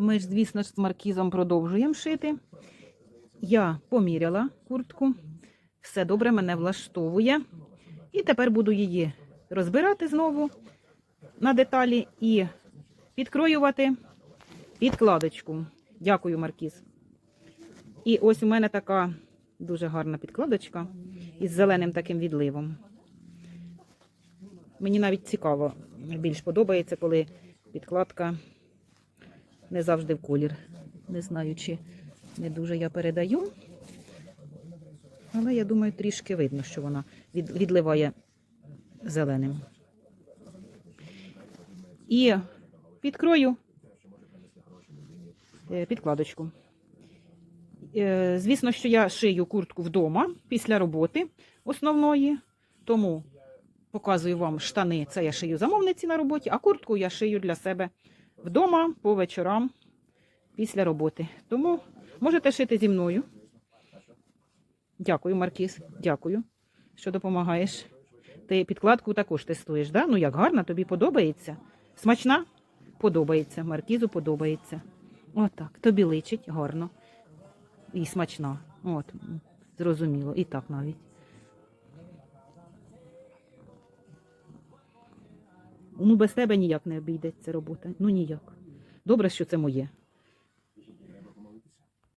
Ми ж, звісно з маркізом продовжуємо шити. Я поміряла куртку. Все добре мене влаштовує. І тепер буду її розбирати знову на деталі і підкроювати підкладочку. Дякую, Маркіз. І ось у мене така дуже гарна підкладочка із зеленим таким відливом. Мені навіть цікаво, більш подобається, коли підкладка не завжди в колір. Не знаю, чи не дуже я передаю. Але я думаю, трішки видно, що вона від, відливає зеленим. І підкрою е, підкладочку. Е, Звісно, що я шию куртку вдома після роботи основної, тому показую вам штани. Це я шию замовниці на роботі, а куртку я шию для себе вдома по вечорам після роботи. Тому можете шити зі мною. Дякую, Маркіз. Дякую, що допомагаєш. Ти підкладку також тестуєш, да? Ну як гарно, тобі подобається? Смачна? Подобається. Маркізу подобається. Отак. Тобі личить гарно. І смачна. От, зрозуміло. І так навіть. Ну, без тебе ніяк не обійдеться робота. Ну ніяк. Добре, що це моє.